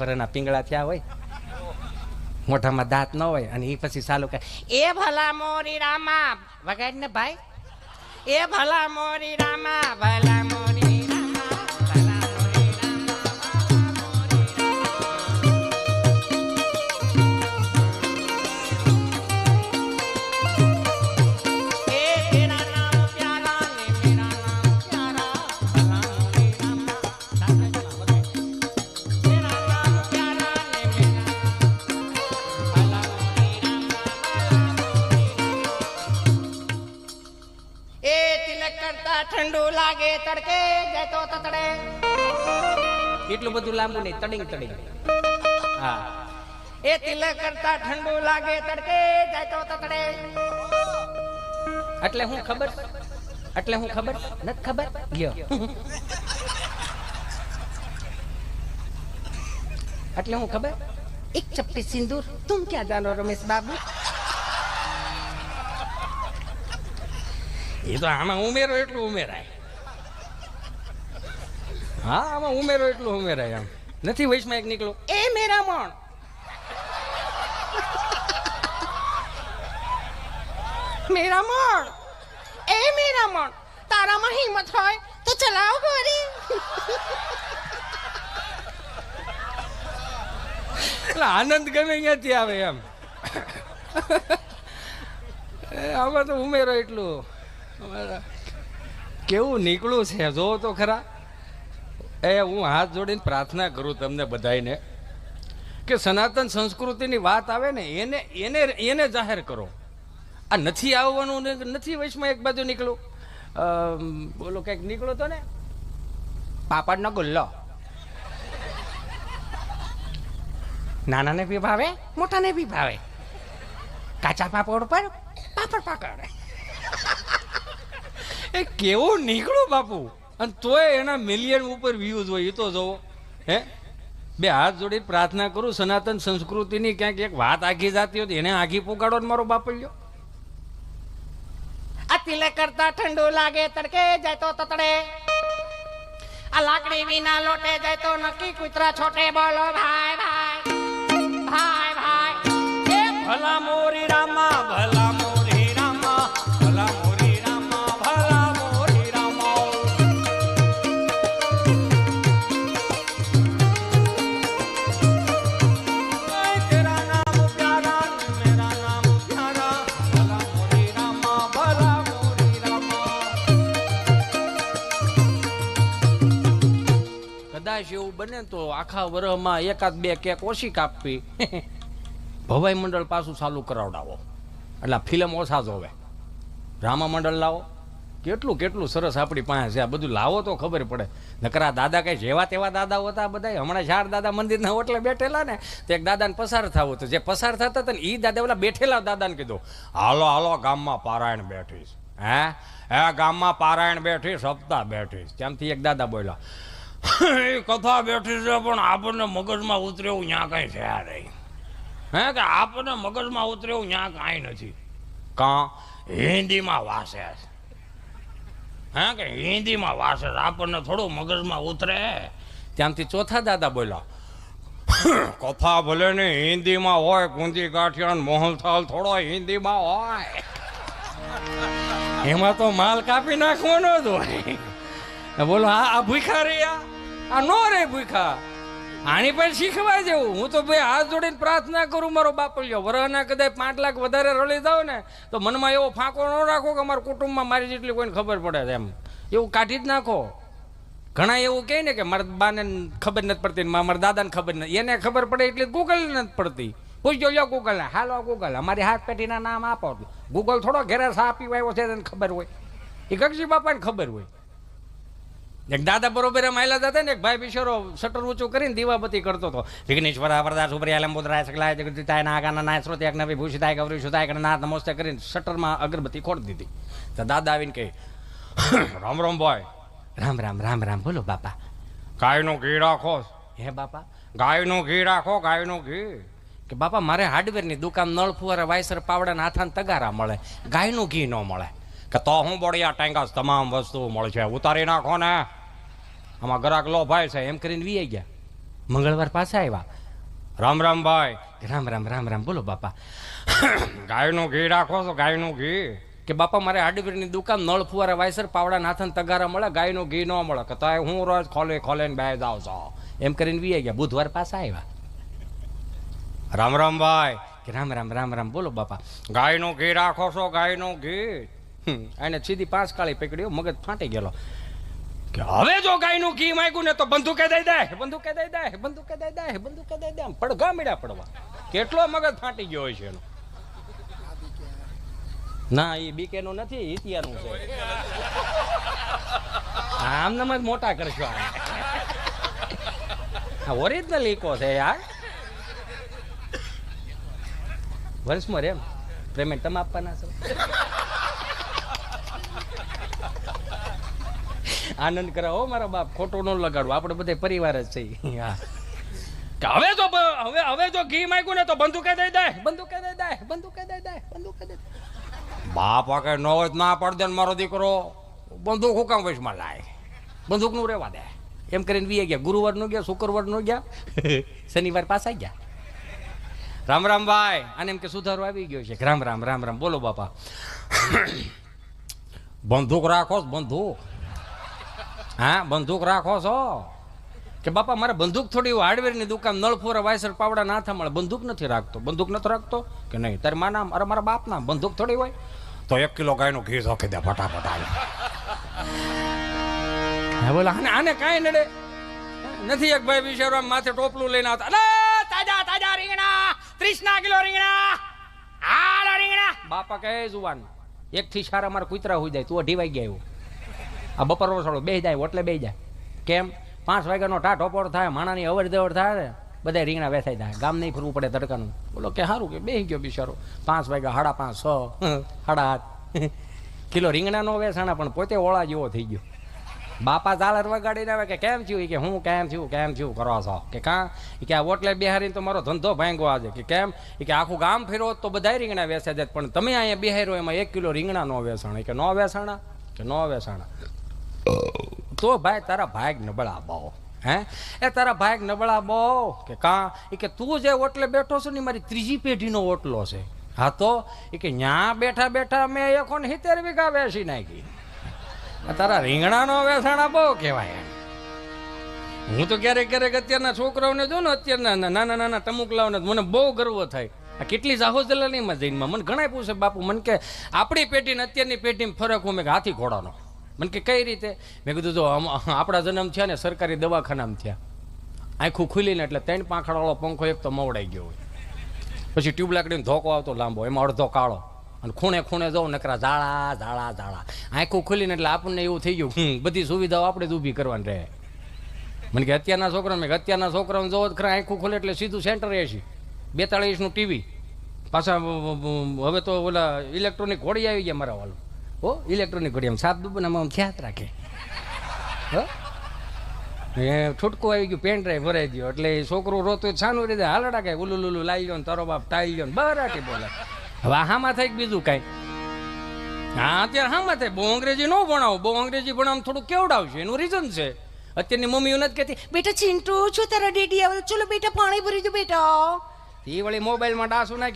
વર્ષના પિંગળા થયા હોય. મોઢામાં દાંત ન હોય અને એ પછી ચાલુ કરે એ ભલા મોરી રામા. વગાડ ને ભાઈ, એ ભલા મોરી રામા, ભલા ઠંડુ લાગે તડકે જતો તતડે. એટલું બધું લાંબુ નહીં તડિંગ તડિંગ હા. એ તિલક કરતા ઠંડુ લાગે તડકે જતો તતડે. એટલે હું ખબર? એટલે હું ખબર? નથી ખબર? ગયો. એટલે હું ખબર? એક ચપટી સિંદૂર તું ક્યાં જાનો રમેશ બાબુ? એ તો આમાં ઉમેરો એટલું ઉમેરાય. હા, આમાં ઉમેરો એટલું ઉમેરાય આમ નથી વૈશમાં એક નીકળો. એ મેરા મણ. મેરા મણ. એ મેરા મણ. તારામાં હિંમત હોય તો ચલાવ ગોરી. એટલે આનંદ ગમે અહીંયાથી આવે એમ. આમાં તો ઉમેરો એટલું. કેવું નીકળું છે? જોવો તો ખરા. એ હું હાથ જોડીને પ્રાર્થના કરું તમને બધાને કે સનાતન સંસ્કૃતિની વાત આવે ને, એને એને એને જાહેર કરો. આ નથી આવવાનું નથી વયસમાં એક બાજુ નીકળું. બોલો, કંઈક નીકળો તો ને. પાપડનો ગુલ્લો. નાનાને બી ભાવે, મોટાને બી ભાવે. કાચા પાપડ પર પાપડ પાકડ. એ કેવો નીકળો બાપુ? અને તોય એના મિલિયન ઉપર વ્યૂઝ હોય એ તો જોવો. હે? બે હાથ જોડી પ્રાર્થના કરું, સનાતન સંસ્કૃતિની ક્યાંક એક વાત આખી જાતી હોય એને આખી પુગાડો મારો બાપલ્યો. આ તિલક કરતા ઠંડુ લાગે, તડકે જાય તો તતડે. આ લાકડી વિના લોટે જાય તો નક્કી કૂતરા છોટે બોલો, ભાઈ ભાઈ ભાઈ ભાઈ એ ભલા તો આખા વર્ષમાં એકાદ બે કેક ઓછી કાપવી. ભવાઈ મંડળ પાછું ચાલુ કરાવડાવો. એટલે ફિલ્મ ઓછા જોવે. રામા મંડળ લાવો. કેટલું કેટલું સરસ આપણી પાસે છે. આ બધું લાવો તો ખબર પડે. નકરા દાદા કઈ જેવા તેવા દાદા હતા બધા હમણાં ચાર દાદા મંદિરના ઓટલે બેઠેલા ને, તો એક દાદાને પસાર થવું હતું. જે પસાર થતા હતા ને એ દાદા ઓલા બેઠેલા દાદાને કીધું, હાલો હાલો, ગામમાં પારાયણ બેઠીશ હે? હે, ગામમાં પારાયણ બેઠી સપ્તાહ બેઠીશ ત્યાંથી એક દાદા બોલ્યા એ કથા બેઠી છે, પણ આપણને મગજમાં ઉતરે એવું ત્યાં કઈ છે નહીં હે કે આપણને મગજમાં ઉતરે એવું ત્યાં કાંઈ નથી. કાં? હિન્દીમાં વાસે છે. હે કે હિન્દીમાં વાસે આપણને થોડું મગજમાં ઉતરે. ત્યાંથી ચોથા દાદા બોલ્યા, કથા ભલે ને હિન્દીમાં હોય કુંજી ગાંઠિયા ને મોહનથાલ થોડો હિન્દીમાં હોય. એમાં તો માલ કાપી નાખવાનો જ હોય. બોલો આ આ ભૂખા રે આ. નો રે ભૂખા આની પણ શીખવા જેવું. હું તો ભાઈ હાથ જોડીને પ્રાર્થના કરું, મારો બાપલ્યો વરહના કદાચ પાંચ લાખ વધારે રળી જાવ ને, તો મનમાં એવો ફાંકો ન રાખો કે અમારા કુટુંબમાં મારી જેટલી કોઈને ખબર પડે એમ. એવું કાઢી જ નાખો. ઘણા એવું કહે ને કે મારા બાને ખબર નથી પડતી મારા દાદાને ખબર નથી. એને ખબર પડે એટલે ગૂગલ નથી પડતી. પૂછજો, લ્યો ગૂગલ હાલો ગૂગલ અમારી હાથ પેટીના નામ આપો. ગૂગલ થોડો ઘેરા સાપી આવ્યો છે તેને ખબર હોય. એ ગગજી બાપાને ખબર હોય. એક દાદા બરોબર એમ આયલા હતા ને એક ભાઈ બિચારો શટર ઊંચું કરીને દીવાબત્તી કરતો હતો. વિઘ્નેશ્વર વરદાસ ઉપરી આલમ બોધરાય સકલાય જગદિતાય નાગાના નાય શ્રોત એક નવી ભૂષિતાય ગૌરી સુતાય નાથ નમસ્તે કરીને શટરમાં અગરબત્તી ખોડી દીધી. તો દાદા આવીને કહે રામ રામ ભાઈ. રામ રામ રામ રામ બોલો બાપા. ગાયનું ઘી રાખો. હે બાપા. ગાયનું ઘી રાખો ગાયનું ઘી. કે બાપા મારે હાર્ડવેરની દુકાન નળ ફુવારા વાયસર પાવડાના હાથાને તગારા મળે. ગાયનું ઘી ન મળે. કે તો હું બોડિયા ટેંગાસ તમામ વસ્તુઓ મળશે. ઉતારી નાખો ને. આમાં ગ્રાહક લો ભાઈ છે એમ કરીને વી ગયા. મંગળવાર પાછા આવ્યા. રામ રામ ભાઈ. રામ રામ રામ રામ. બોલો બાપા. ગાયનું ઘી રાખો છો ગાયનું ઘી. કે બાપા મારે હાર્ડવેરની દુકાન નળ ફુવારા વાયસર પાવડા નાથન તગારા મળે ગાયનું ઘી ન મળે. કે તો હું રોજ ખોલે ખોલે ને બે જાઉં છો. એમ કરીને વી ગયા. બુધવાર પાછા આવ્યા. રામ રામ ભાઈ. કે રામ રામ રામ રામ. બોલો બાપા. ગાયનું ઘી રાખો છો ગાયનું ઘી. એને સીધી પાંચ કાળી પકડ્યો મગજ ફાટી ગયેલો. કે હવે જો ગાયનું ઘી માંગ્યું ને તો બંદૂકે દઈ દે. બંદૂકે દઈ દે બંદૂકે દઈ દે બંદૂકે દઈ દે. પડઘા મીડા પડવા. કેટલો મગજ ફાટી ગયો હોય છે એનો. ના, એ બીકે નું નથી ઇતિયાનું છે. આમ નમ જ મોટા કરશો આ. ઓરિજિનલ ઇકો છે યાર. વર્ષમાં રેમ. પેમેન્ટ તમે આપવાના છો? આનંદ કરાવો મારા બાપ ખોટો ન લગાડવું. આપણે બધે પરિવાર જ છે હા. હવે તો હવે હવે જો ઘી માંગ્યું ને તો બંદૂકે દઈ દે. બંદૂકે દઈ દે બંદૂકે દઈ દે બંદૂકે દઈ દે. બાપ કે ન હોય ના પાડ દે મારો દીકરો. બંદૂક હુકામ વૈશમાં લાય? બંદૂકનું રહેવા દે. એમ કરીને વીએ ગયા. ગુરુવારનું ગયા શુક્રવારનું ગયા? શનિવાર પાછા ગયા. રામ રામ ભાઈ. આને એમ કે સુધારો આવી ગયો છે. રામ રામ રામ રામ. બોલો બાપા. બંદૂક રાખો બંદૂક. હા બંદૂક રાખો છો? કે બાપા મારે બંદૂક થોડી હાર્ડવેરની દુકાન નળફોરા વાયસર પાવડા ના થા મળે બંદૂક નથી રાખતો. બંદૂક નથી રાખતો? કે નહીં? તારે માના અરે મારા બાપ નામ બંદૂક થોડી હોય? તો એક કિલો ગાયનું ઘી જોખી દે ફટાફટ આવે બોલો આને આને કાંઈ નડે? નથી એક ભાઈ બિચારો માથે ટોપલું લઈને આવતા. અરે તાજા તાજા રીંગણા. ત્રીસ ના કિલો રીંગણા. હાલો રીંગણા. બાપા કહે જુવાન એક થી સારા મારા કૂતરા હોઈ જાય. તું અઢી વાગ્યા આવ્યો. આ બપોર વસાડો બે જાય એટલે બે જાય. કેમ? પાંચ વાગ્યાનો ટાટ ઓપોર થાય, માણાની અવર જવર થાય ને બધા રીંગણા વેસાઈ જાય. ગામ નહીં ફરવું પડે તડકાનું. બોલો કે સારું કે બે ગયો બિચારો. પાંચ વાગ્યા, સાડા પાંચ, છ, સાડા આઠ. કિલો રીંગણાનો વેસાણા, પણ પોતે ઓળા જેવો થઈ ગયો. બાપા ઝાલર વગાડીને આવે કે, કેમ થયું? કે, હું કેમ થયું કેમ થયું, કરો છો. કે, કાં? એ કે, આ ઓટલે બિહારીને તો મારો ધંધો ભાંગો આજે. કે, કેમ? એ કે, આખું ગામ ફેરો તો બધા રીંગણા વેસાઈ જાય પણ તમે અહીંયા બિહાર્યો એમાં એક કિલો રીંગણા નો વેસાણ. કે, નો વેસાણા? કે, નો વેચાણા તો ભાઈ તારા ભાગ નબળા બહુ, હે? એ તારા ભાગ નબળા બહુ? કે કાં? એ કે તું જે ઓટલે બેઠો છો ને મારી ત્રીજી પેઢીનો ઓટલો છે. હા તો? એ કે ન્યા બેઠા બેઠા મેં એકોને સિત્તેર વીઘા વેસી નાખી. તારા રીંગણાનો વેસાણા બહુ કહેવાય હું તો ક્યારેક ક્યારેક અત્યારના છોકરાઓને જો ને અત્યારના નાના નાના તમુકલાઓને મને બહુ ગર્વ થાય. આ કેટલી જાહોજલાનીમાં જઈનમાં મને ઘણા પૂછે, બાપુ, મને કે આપણી પેઢી ને અત્યારની પેઢીમાં ફરક હું મેં હાથી ઘોડાનો. મને કે કઈ રીતે? મેં કીધું તો આપણા જન્મ થયા ને સરકારી દવાખાનામાં થયા. આંખું ખુલીને એટલે ત્રણ પાંખડાવાળો પંખો એક તો મવડાઈ ગયો હોય. પછી ટ્યુબ લાકડીનો ધોકો આવતો લાંબો એમાં અડધો કાળો. અને ખૂણે ખૂણે જવું નકરા ઝાડા ઝાડા ઝાડા આંખું ખુલીને એટલે આપણને એવું થઈ ગયું હમ, બધી સુવિધાઓ આપણે જ ઊભી કરવાની રહે. મને કે અત્યારના છોકરાને? મેં અત્યારના છોકરાને જોવો જ ખરા આંખું ખુલે એટલે સીધું સેન્ટર એસી બેતાળીસનું ટીવી. પાછા હવે તો ઓલા ઇલેક્ટ્રોનિક ઘોડી આવી ગયા મારા વાળું હો ઇલેક્ટ્રોનિક ઘોડી આમ સાત દુબનામાં આમ ખ્યાત રાખે. હો? છૂટકું આવી ગયું પેન ડ્રાઈવ ભરાઈ ગયો. એટલે એ છોકરો રોતો છાનું રીતે હાલડા કાંઈ ઉલું લુલું લાવી લ્યો ને તારો બાપ તાઈ ને બરાટી બોલે. હવે હામાં થાય બીજું કાંઈ? હા અત્યારે હામાં થાય? બહુ અંગ્રેજી ન ભણાવો. બહુ અંગ્રેજી ભણાવ થોડું કેવડાવશે, એનું રીઝન છે. અત્યારની મમ્મીઓ નથી કહેતી, બેટા ચિંટુ છો તારા ડેડી આવે? ચલો બેટા પાણી ભરી દો બેટા. એ વળી મોબાઈલમાં ડાસું નાખી